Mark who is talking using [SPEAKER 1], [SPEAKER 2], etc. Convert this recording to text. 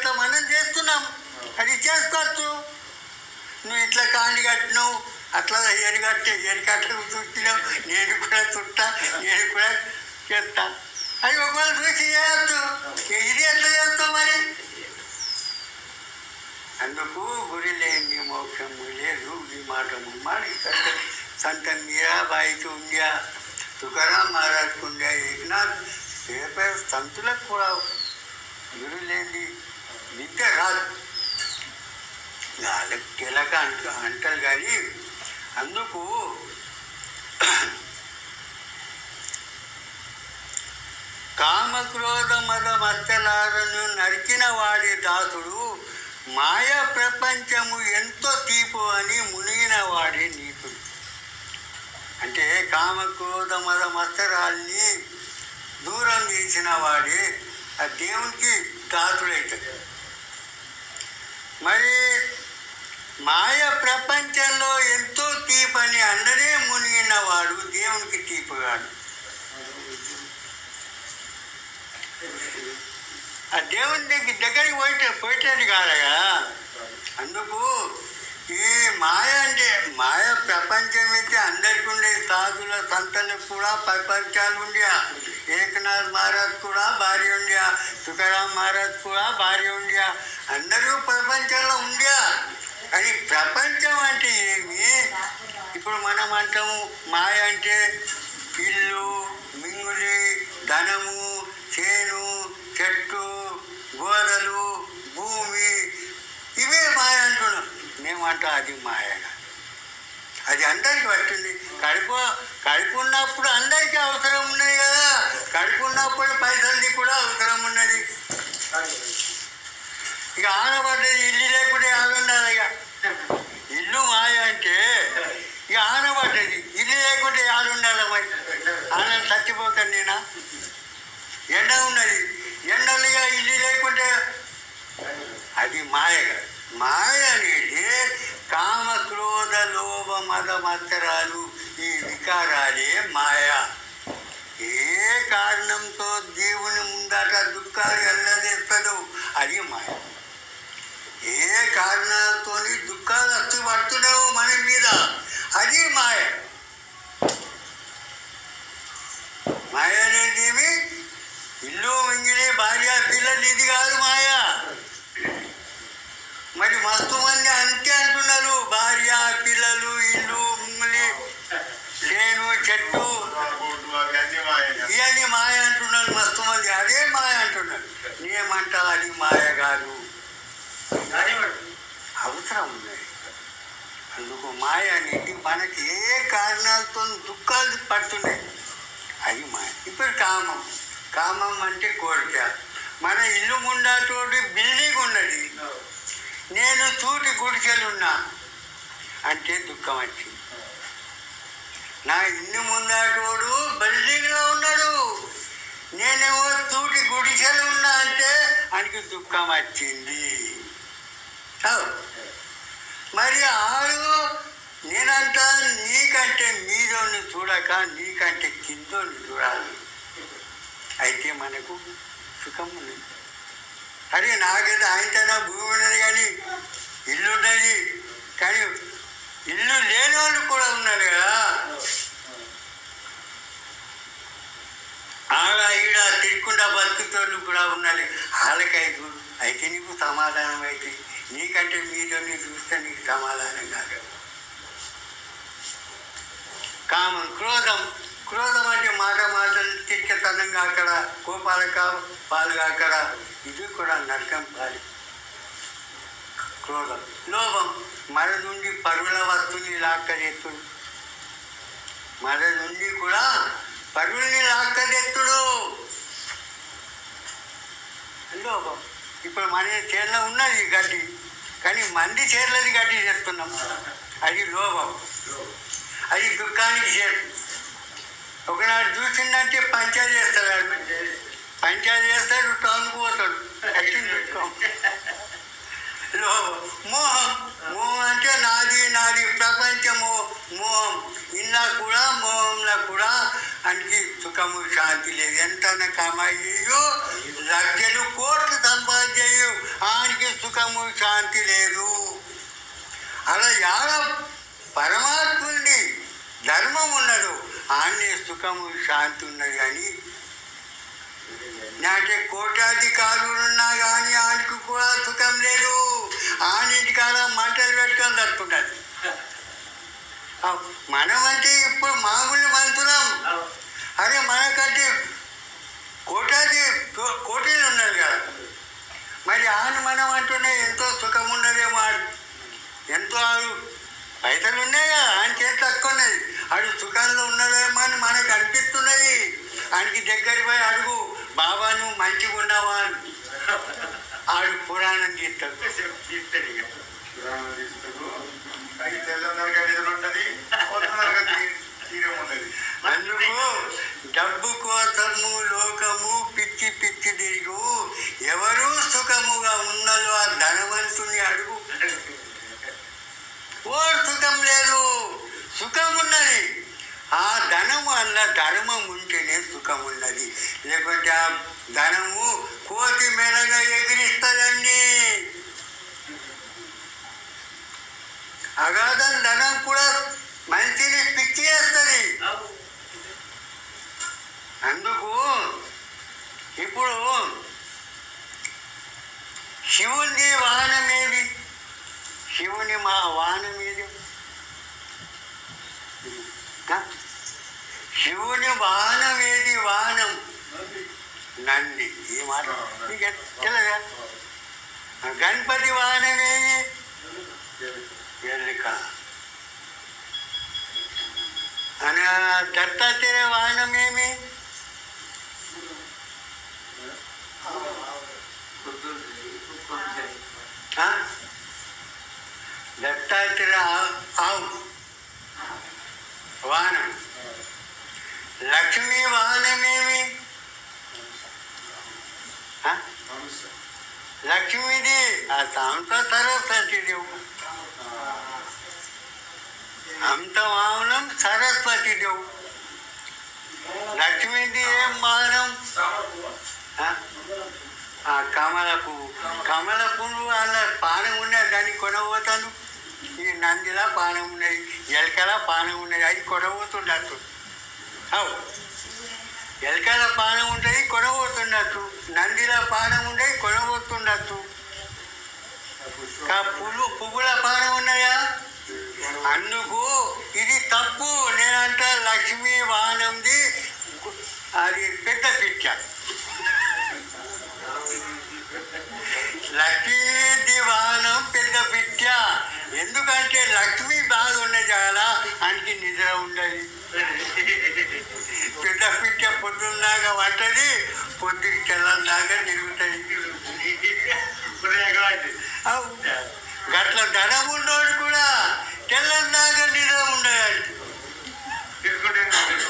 [SPEAKER 1] అట్లా మనం చేస్తున్నాం. అది చేసుకోవచ్చు నువ్వు ఇట్లా కాండి కట్టినావు అట్లా ఏడు కట్టి ఏడు కట్టకు చుట్టినావు నేను కూడా చుట్టా నేను కూడా చేస్తా. అది ఒకవేళ చూసి చేయొచ్చు ఇది ఎట్లా చేస్తావు మరి? అందుకు గురి లేని మోక్షము లేదు ఈ మాట మరి సంత. మీరాబాయికి ఉండ్యా తుకారాం మహారాజ్కి ఉండ్యా ఏకనాథ్ పేపర్ సంతులకు కూడా గురి లేని విద్య రాదు. వాళ్ళకి అంట అంటారు కానీ అందుకు కామక్రోధ మద మత్తలాలను నరికిన వాడి దాసుడు మాయ ప్రపంచము ఎంతో తీపు అని మునిగిన వాడే నీకుడు అంటే కామక్రోధ మద మత్సరాల్ని దూరం చేసిన వాడే ఆ దేవునికి దాసుడైతాడు. మరి మాయ ప్రపంచంలో ఎంతో తీపని అందరే మునిగినవాడు దేవునికి తీపుగాడు. ఆ దేవుని దగ్గర దగ్గరికి పోయితే పోయేటది కాదగా అందుకు ఈ మాయ అంటే మాయ ప్రపంచం అయితే అందరికీ ఉండే సాధుల సంతలకు కూడా ప్రపంచాలు ఉండే. ఏకనాథ్ మహారాజ్ కూడా భార్య ఉండే. తుకారాం మహారాజ్ కూడా భార్య ఉండే. అందరూ ప్రపంచంలో ఉందా అది ప్రపంచం అంటే ఏమి? ఇప్పుడు మనం అంటాము మాయ అంటే ఇల్లు మింగులి ధనము చేను చెట్టు గోడలు భూమి. ఇవే మాయ అంటున్నాం. మేమంటాం అది మాయ అది అందరికి పట్టింది కడుపు కడుపు ఉన్నప్పుడు అందరికీ అవసరం ఉన్నాయి కదా. కడుపు ఉన్నప్పుడు పైసలది కూడా అవసరం ఉన్నది. ఇక ఆనబడ్డది ఇల్లు లేకుంటే ఆగుండాలి ఇక. ఇల్లు మాయ అంటే ఇక ఆనబడ్డది ఇల్లు లేకుంటే ఆడుండాలి మరి. ఆన చచ్చిపోతాను నేనా? ఎండ ఉన్నది. ఎండలుగా ఇల్లు లేకుంటే అది మాయ మాయ అనేది కామ క్రోధ లోభ మద మత్తరాలు ఈ వికారాలే మాయ. ఏ కారణంతో దేవుని ముందట దుఃఖాలు ఎల్లదెత్తదు అది మాయ. ఏ కారణాలతో దుఃఖాలు వచ్చి పడుతున్నావు మన మీద? అది మాయ. మాయ అనేది ఇల్లు మింగిలి భార్య పిల్లలు ఇది కాదు మాయ. మరి మస్తు మంది అంతే అంటున్నారు. భార్య పిల్లలు ఇల్లు మింగిలి లేను చెట్టు. ఇవన్నీ మాయ అంటున్నారు. మస్తు మంది అదే మాయ అంటున్నారు. నేమంటా అది మాయ కాదు. అవసరం ఉంది అందుకు మాయ అనేది మనకి ఏ కారణాలతో దుఃఖాలు పడుతున్నాయి? అది మాయ. ఇప్పుడు కామం. కామం అంటే కోరిక. మన ఇల్లు ముందాతోటి బిల్డింగ్ ఉన్నది. నేను తూటి గుడిసెలున్నా అంటే దుఃఖం వచ్చింది. నా ఇల్లు ముందాటోడు బిల్డింగ్లో ఉన్నాడు. నేనేమో తూటి గుడిసెలు ఉన్నా అంటే ఆయనకి దుఃఖం వచ్చింది. మరి ఆడు నేనంతా నీకంటే మీదోని చూడక నీకంటే కిందోని చూడాలి. అయితే మనకు సుఖం ఉంది. అరే నాకైతే ఆయనతోనే భూమి ఉన్నది కానీ ఇల్లు ఉన్నది కానీ ఇల్లు లేని వాళ్ళు కూడా ఉన్నారు కదా. ఆడ ఈడ తిరుగుకుండా బతుకుతోళ్ళు కూడా ఉన్నారు. వాళ్ళకై అయితే నీకు సమాధానం అయితే నీకంటే మీరు చూస్తే నీకు సమాధానం కాదు. కామం క్రోధం. క్రోధం అంటే మాట మాటలు తిక్కతనం కాకడ కోపాల కా పాలు కాకడ ఇది కూడా నరకం పాలి క్రోధం. లోభం. మర నుండి పరుగుల వస్తువుని లాక్కదెత్తుడు మర నుండి కూడా పరుగుల్ని లాక్కదెత్తుడు లోభం. ఇప్పుడు మన చేతిలో ఉన్నది గడ్డి. కానీ మంది చేరలేదు గడ్డి చేస్తున్నాం. అది లోభం. అది దుఃఖానికి చేరు. ఒకనాడు చూసిందంటే పంచాయతీ చేస్తాడు. పంచాయతీ చేస్తాడు టౌన్ పోతాడు. లోభం. మోహం. మోహం అంటే నాది నాది. ప్రపంచ మోహం. ఇలా కూడా మోహంలో కూడా అనికి సుఖము శాంతి లేదు. ఎంత కమాయి చేయు లక్షలు కోట్లు సంపాదించు సుఖము శాంతి లేదు. అలా యాడ పరమాత్ముడి ధర్మం ఉన్నదో ఆన్నే సుఖము శాంతి ఉన్నది కానీ నాకే కోటాధికారులు ఉన్నా కానీ ఆయనకు కూడా సుఖం లేదు. ఆనింటి కాడ మంటలు పెట్టుకొని తట్టుకుంటారు మనమంటే ఇప్పుడు మామూలు మంత్రులం అరే మనకంటే కోటాది కో- కోటీలు ఉన్నారు కదా. మరి ఆయన మనం అంటూనే ఎంతో సుఖం ఉన్నదేమో ఆడు. ఎంతో ఆడు పైసలు ఉన్నాయి కదా ఆయన చేతి తక్కువ ఉన్నది. ఆడు సుఖంలో ఉన్నదేమో అని మనకు అనిపిస్తున్నది. ఆయనకి దగ్గర పోయి అడుగు బాబా నువ్వు మంచిగా ఉన్నావా అని. ఆడు పురాణం చేస్తాడు.
[SPEAKER 2] పురాణం నిధులు తీరం
[SPEAKER 1] అందుకు డబ్బు కోసము లోకము పిచ్చి పిచ్చి తిరుగు. ఎవరు సుఖముగా ఉన్నదో ఆ ధనవంతుని అడుగు. ఓ సుఖం లేదు. సుఖం ఉన్నది. ఆ ధనము అన్న ధర్మం ఉంటేనే సుఖం ఉన్నది. లేకుంటే ఆ ధనము కోతి మెరగా ఎగిరిస్తుందండి. అగాధం ధనం కూడా మనిషిని పిచ్చి చేస్తుంది అందుకు ఇప్పుడు శివుని వాహనం ఏది? శివుని మా వాహనం ఏది? శివుని వాహనం ఏది? వాహనం. నంది. ఈ మాట మీకు తెలియదా గణపతి వాహనం ఏది? ఎల్లిక అని దత్తాత్రేయ వాహనం ఏమి ఆ? దత్తాత్రేయ ఆ- ఆవు వాహనం లక్ష్మీ వాహనం ఏమి ఆ? లక్ష్మీది ఆ తాంత సరస్వతి దేవు అంత వాహనం సరస్వతి దేవు. లక్ష్మీది ఏం వాహనం ఆ? కమల పువ్వు కమల పువ్వు అన్న పానం ఉన్నది దాన్ని కొనబోతాను. ఈ నందిలా పానం ఉన్నది ఎలకల పానం ఉన్నది అది కొనబోతున్నట్టు. అవు. ఎలకల పానం ఉంటుంది కొనబోతున్నట్టు. నందిలా పానం ఉండే కొనబోతుండొచ్చు కా పువ్వు పువ్వుల పానం ఉన్నాయా అందుకు ఇది తప్పు. నేనంట లక్ష్మీ వాహనంది అది పెద్ద పిచ్చ లక్ష్మీ దివానం పెద్ద పిచ్చ ఎందుకంటే లక్ష్మీ బాధ ఉన్నది కదా ఆయనకి నిద్ర ఉండదు. పెద్ద పిచ్చ పొద్దున్నాగా వంటది పొద్దుకి తెల్లందాకా తిరుగుతుంది. అవు. గట్ల ధనం ఉన్నోడు తెల్లందాక నిద్ర ఉండేవాడు ఇక్కడ